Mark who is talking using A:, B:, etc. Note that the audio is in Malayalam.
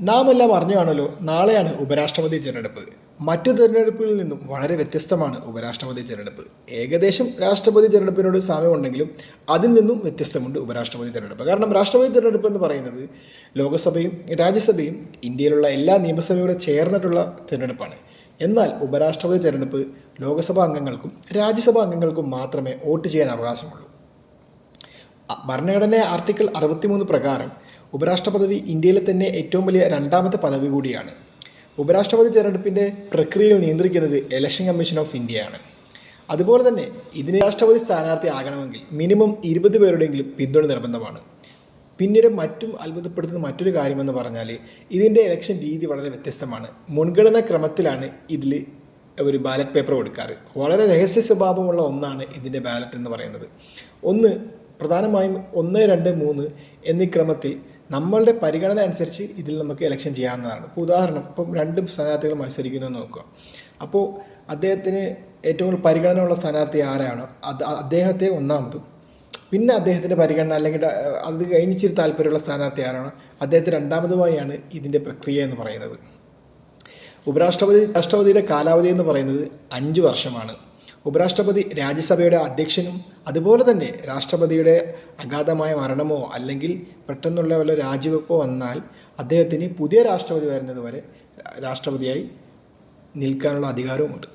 A: നാം എല്ലാം അറിഞ്ഞു കാണുമല്ലോ നാളെയാണ് ഉപരാഷ്ട്രപതി തിരഞ്ഞെടുപ്പ്. മറ്റു തിരഞ്ഞെടുപ്പുകളിൽ നിന്നും വളരെ വ്യത്യസ്തമാണ് ഉപരാഷ്ട്രപതി തിരഞ്ഞെടുപ്പ്. ഏകദേശം രാഷ്ട്രപതി തിരഞ്ഞെടുപ്പിനോട് സാമ്യമുണ്ടെങ്കിലും അതിൽ നിന്നും വ്യത്യസ്തമുണ്ട് ഉപരാഷ്ട്രപതി തിരഞ്ഞെടുപ്പ്. കാരണം രാഷ്ട്രപതി തിരഞ്ഞെടുപ്പ് എന്ന് പറയുന്നത് ലോകസഭയും രാജ്യസഭയും ഇന്ത്യയിലുള്ള എല്ലാ നിയമസഭയോടെ ചേർന്നിട്ടുള്ള തിരഞ്ഞെടുപ്പാണ്. എന്നാൽ ഉപരാഷ്ട്രപതി തിരഞ്ഞെടുപ്പ് ലോകസഭാ അംഗങ്ങൾക്കും രാജ്യസഭാ അംഗങ്ങൾക്കും മാത്രമേ വോട്ട് ചെയ്യാൻ അവകാശമുള്ളൂ. ഭരണഘടന ആർട്ടിക്കിൾ അറുപത്തിമൂന്ന് പ്രകാരം ഉപരാഷ്ട്രപദവി ഇന്ത്യയിലെ തന്നെ ഏറ്റവും വലിയ രണ്ടാമത്തെ പദവി കൂടിയാണ്. ഉപരാഷ്ട്രപതി തെരഞ്ഞെടുപ്പിന്റെ പ്രക്രിയയിൽ നിയന്ത്രിക്കുന്നത് ഇലക്ഷൻ കമ്മീഷൻ ഓഫ് ഇന്ത്യയാണ് അതുപോലെ തന്നെ ഇതിന് രാഷ്ട്രപതി സ്ഥാനാർത്ഥി ആകണമെങ്കിൽ മിനിമം ഇരുപത് പേരുടെയെങ്കിലും പിന്തുണ നിർബന്ധമാണ്. പിന്നീട് മറ്റും അത്ഭുതപ്പെടുത്തുന്ന മറ്റൊരു കാര്യമെന്ന് പറഞ്ഞാൽ ഇതിന്റെ ഇലക്ഷൻ രീതി വളരെ വ്യത്യസ്തമാണ്. മുൻഗണനാ ക്രമത്തിലാണ് ഇതിൽ ഒരു ബാലറ്റ് പേപ്പർ കൊടുക്കാറ്. വളരെ രഹസ്യ സ്വഭാവമുള്ള ഒന്നാണ് ഇതിന്റെ ബാലറ്റ് എന്ന് പറയുന്നത്. ഒന്ന് പ്രധാനമായും ഒന്ന് രണ്ട് മൂന്ന് എന്നീ ക്രമത്തിൽ നമ്മളുടെ പരിഗണന അനുസരിച്ച് ഇതിൽ നമുക്ക് ഇലക്ഷൻ ചെയ്യാവുന്നതാണ്. ഇപ്പോൾ ഉദാഹരണം ഇപ്പം രണ്ട് സ്ഥാനാർത്ഥികൾ മത്സരിക്കുന്നു നോക്കുക. അപ്പോൾ അദ്ദേഹത്തിന് ഏറ്റവും കൂടുതൽ പരിഗണന ഉള്ള സ്ഥാനാർത്ഥി ആരാണോ? അത് അദ്ദേഹത്തെ ഒന്നാമതും. പിന്നെ അദ്ദേഹത്തിന്റെ പരിഗണന അല്ലെങ്കിൽ അത് കഴിഞ്ഞിച്ചിരി താല്പര്യമുള്ള സ്ഥാനാർത്ഥി ആരാണോ? അദ്ദേഹത്തെ രണ്ടാമതുമായാണ് ഇതിന്റെ പ്രക്രിയ എന്ന് പറയുന്നത്. ഉപരാഷ്ട്രപതി രാഷ്ട്രപതിയുടെ കാലാവധി എന്ന് പറയുന്നത് അഞ്ച് വർഷമാണ്. ഉപരാഷ്ട്രപതി രാജ്യസഭയുടെ അധ്യക്ഷനും അതുപോലെ തന്നെ രാഷ്ട്രപതിയുടെ അഗാധമായ മരണമോ അല്ലെങ്കിൽ പെട്ടെന്നുള്ള വല്ല രാജിവെപ്പോ വന്നാൽ അദ്ദേഹത്തിന് പുതിയ രാഷ്ട്രപതി വരുന്നത് വരെ രാഷ്ട്രപതിയായി നിൽക്കാനുള്ള അധികാരവുമുണ്ട്.